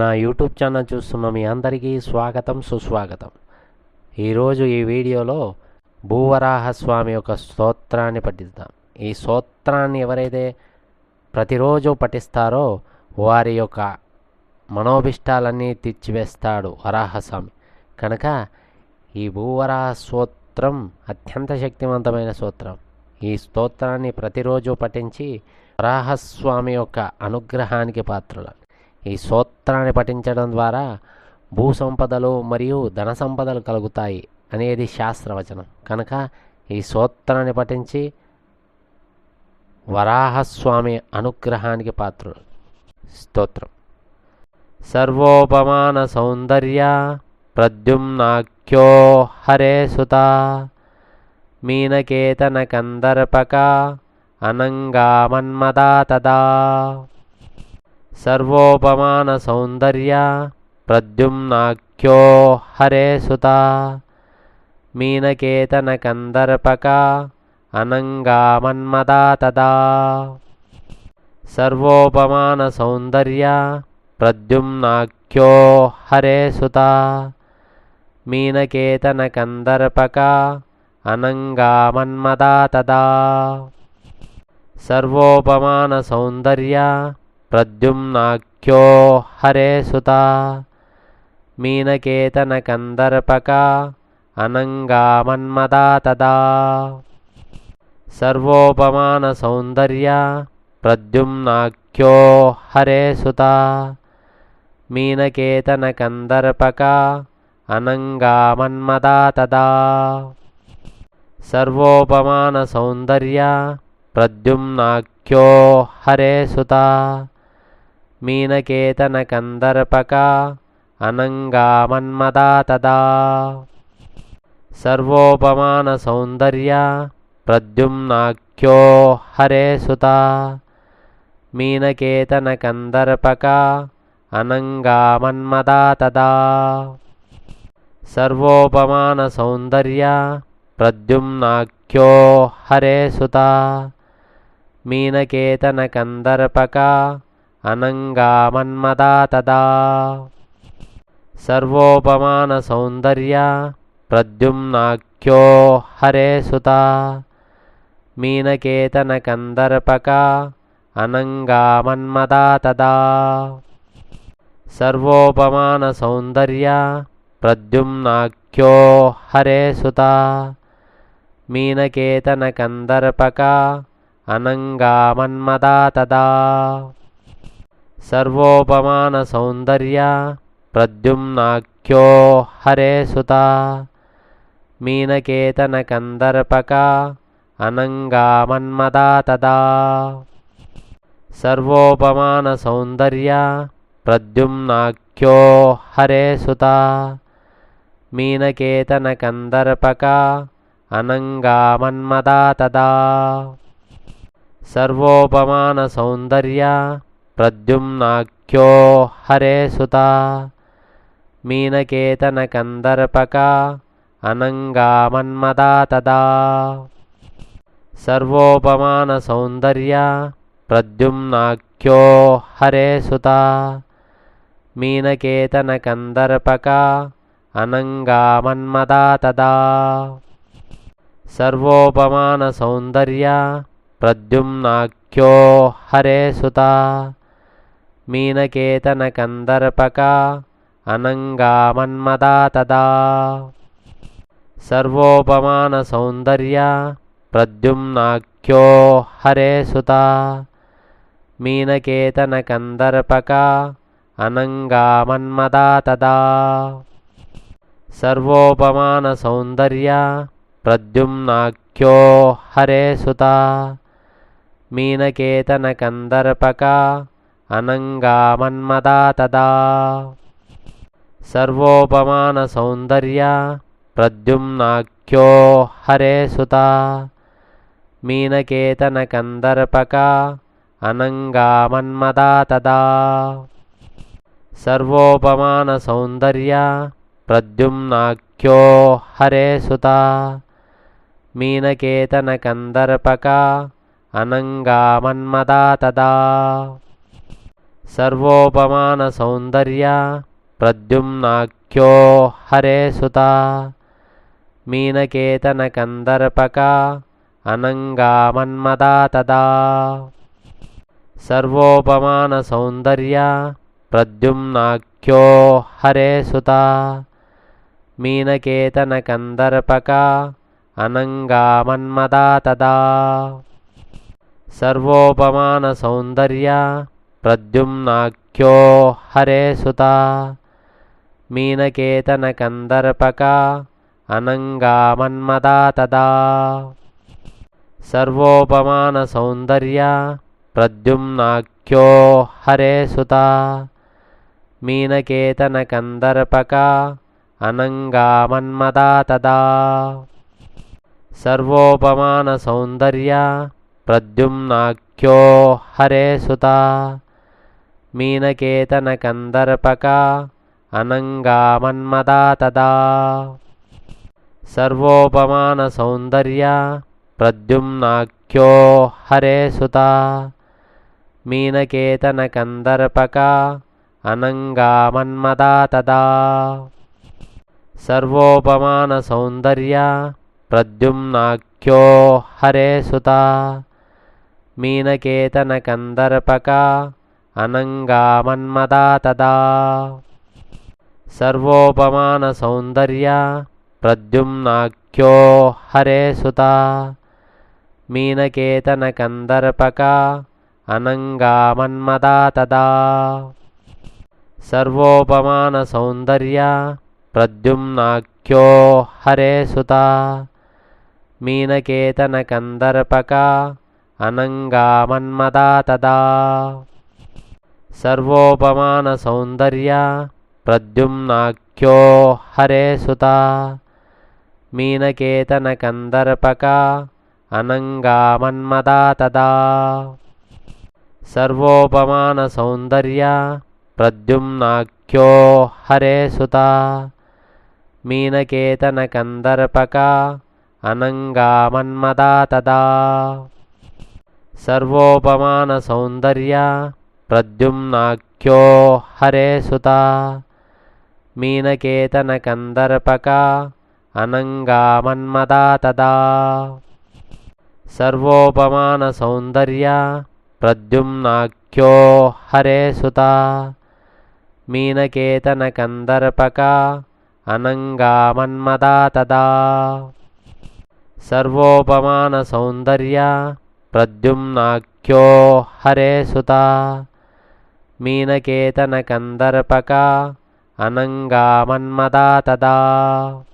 నా YouTube channel చూస్తున్న మీ అందరికీ స్వాగతం సుస్వాగతం. ఈరోజు ఈ వీడియోలో భూవరాహ స్వామి యొక్క స్తోత్రాన్ని పఠిద్దాం. ఈ స్తోత్రాన్ని ఎవరైతే ప్రతిరోజు పఠిస్తారో వారి యొక్క మనోభిష్టాలన్నీ తీర్చివేస్తాడు వరాహస్వామి. కనుక ఈ భూవరాహ స్తోత్రం అత్యంత శక్తివంతమైన స్తోత్రం. ఈ స్తోత్రాన్ని ప్రతిరోజు పఠించి వరాహస్వామి యొక్క అనుగ్రహానికి పాత్రలు. ఈ సూత్రాన్ని పఠించడం ద్వారా భూ సంపదలు మరియు ధన సంపదలు కలుగుతాయి అనేది శాస్త్రవచనం. కనుక ఈ సూత్రాన్ని పఠించి వరాహస్వామి అనుగ్రహానికి పాత్ర స్తోత్రం. సర్వోపమాన సౌందర్య ప్రద్యుమ్నాఖ్యో హరే సుత మీనకేతన కందర్పక అనంగామన్మదా తదా సర్వోపమాన సౌందర్య ప్రద్యుమ్నాఖ్యో హరే సుత మీనకేతన కందర్పక అనంగామన్మదా తదా. సర్వోపమాన సౌందర్య ప్రద్యుమ్నాఖ్యో హరే సుత మీనకేతన కందర్పక అనంగామన్మదా తదా. సర్వోపమాన సౌందర్య ప్రద్యుమ్నాఖ్యో హరే సుత మీనకేతన కందర్పక అనంగామన్మదా తదా సర్వోపమాన సౌందర్య ప్రద్యుమ్నాఖ్యో హరే సుత మీనకేతన కందర్పక అనంగామన్మదా తదా సర్వోపమాన సౌందర్య ప్రద్యుమ్నాఖ్యో హరే సుత మీనకేతన కందర్పక అనంగా మన్మదా తదా సర్వోపమాన సౌందర్య ప్రద్యుమ్నాఖ్యో హరే సుత మీనకేతన కందర్పక అనంగా మన్మదా తదా సర్వోపమాన సౌందర్య ప్రద్యుమ్నాఖ్యో హరే సుత మీనకేతన కందర్పక అనంగా మన్మదా తదా సర్వోపమాన సౌందర్య ప్రద్యుమ్నాఖ్యో హరే సుత మీనకేతన కందర్పక అనంగా మన్మదా తదా సర్వోపమాన సౌందర్య ప్రద్యుమ్నాఖ్యో హరే సుత మీనకేతన కందర్పక అనంగా మన్మదా తదా సర్వోపమాన సౌందర్య ప్రద్యుమ్నాఖ్యో హరే సుత మీనకేతన కందర్పక అనంగామన్మదా తదా. సర్వోపమాన సౌందర్య ప్రద్యుమ్నాఖ్యో హరే సుత మీనకేతన కందర్పక అనంగామన్మదా తదా. సర్వోపమాన సౌందర్య ప్రద్యుమ్నాఖ్యో హరే సుత మీనకేతన కందర్పక అనంగామన్మదా తదా సర్వోపమాన సౌందర్య ప్రద్యుమ్నాఖ్యో హరే సుత మీనకేతన కందర్పక అనంగామన్మదా తదా సర్వోపమాన సౌందర్య ప్రద్యుమ్నాఖ్యో హరే సుత మీనకేతన కందర్పక అనంగా మన్మదా తదా సర్వోపమాన సౌందర్య ప్రద్యుమ్నాఖ్యో హరే సుత మీనకేతన కందర్పక అనంగా మన్మదా తదా సర్వోపమాన సౌందర్య ప్రద్యుమ్నాఖ్యో హరే సుత మీనకేతన కందర్పక అనంగామన్మదా తదా సర్వోపమాన సౌందర్య ప్రద్యుమ్నాఖ్యో హరే సుత మీనకేతన కందర్పక అనంగామన్మదా తదా సర్వోపమాన సౌందర్య ప్రద్యుమ్నాఖ్యో హరే సుత మీనకేతన కందర్పక అనంగామన్మదా తదా సర్వోపమానసౌందర్య ప్రద్యుమ్నాఖ్యో హరే సుత మీనకేతనకందర్పక అనంగామన్మదా తదా సర్వోపమానసౌందర్య ప్రద్యుమ్నాఖ్యో హరే సుత మీనకేతనకందర్పక అనంగామన్మదా తదా. సర్వోపమానసౌందర్య ప్రద్యుమ్నాఖ్యో హరే సుత మీనకేతనకందర్పక అనంగామన్మదా తదా. సర్వోపమానసౌందర్య ప్రద్యుమ్నాఖ్యో హరే సుత మీనకేతన మీనకేతనకందర్పక అనంగామన్మదా తదా సర్వోపమానసౌందర్య ప్రద్యుమ్నాఖ్యో హరే సుత మీనకేతన మీనకేతనకందర్పక అనంగామన్మదా తదా సర్వోపమానసౌందర్య ప్రద్యుమ్నాఖ్యో హరే సుత మీనకేతన కందర్పక అనంగా మన్మదా తదా సర్వోపమాన సౌందర్య ప్రద్యుమ్నాఖ్యో హరే సుత మీనకేతన కందర్పక అనంగా మన్మదా తదా సర్వోపమాన సౌందర్య ప్రద్యుమ్నాఖ్యో హరే సుత మీనకేతన కందర్పక అనంగా మన్మదా తదా సర్వోపమాన సౌందర్య ప్రద్యుమ్నాఖ్యో హరే సుత మీనకేతన కందర్పక అనంగా మన్మదా తదా సర్వోపమాన సౌందర్య ప్రద్యుమ్నాఖ్యో హరే సుత మీనకేతన కందర్పక అనంగా మన్మదా తదా సర్వోపమానసౌందర్య ప్రద్యుమ్నాఖ్యో హరే సుత మీనకేతన మీనకేతనకందర్పక అనంగామన్మదా తదా. సర్వోపమానసౌందర్య ప్రద్యుమ్నాఖ్యో హరే సుత మీనకేతన మీనకేతనకందర్పక అనంగామన్మదా తదా. సర్వోపమానసౌందర్య ప్రద్యుమ్నాఖ్యో హరే సుత మీనకేతనకందర్పక అనంగామన్మదా తదా సర్వోపమానసౌందర్య ప్రద్యుమ్నాఖ్యో హరే సుత మీనకేతనకందర్పక అనంగామన్మదా తదా సర్వోపమానసౌందర్య ప్రద్యుమ్నాఖ్యో హరే సుత మీనకేతనకందర్పక అనంగామన్మదా తదా సర్వోపమానసౌందర్య ప్రద్యుమ్నాఖ్యో హరే సుత మీనకేతనకందర్పక అనంగామన్మదా తదా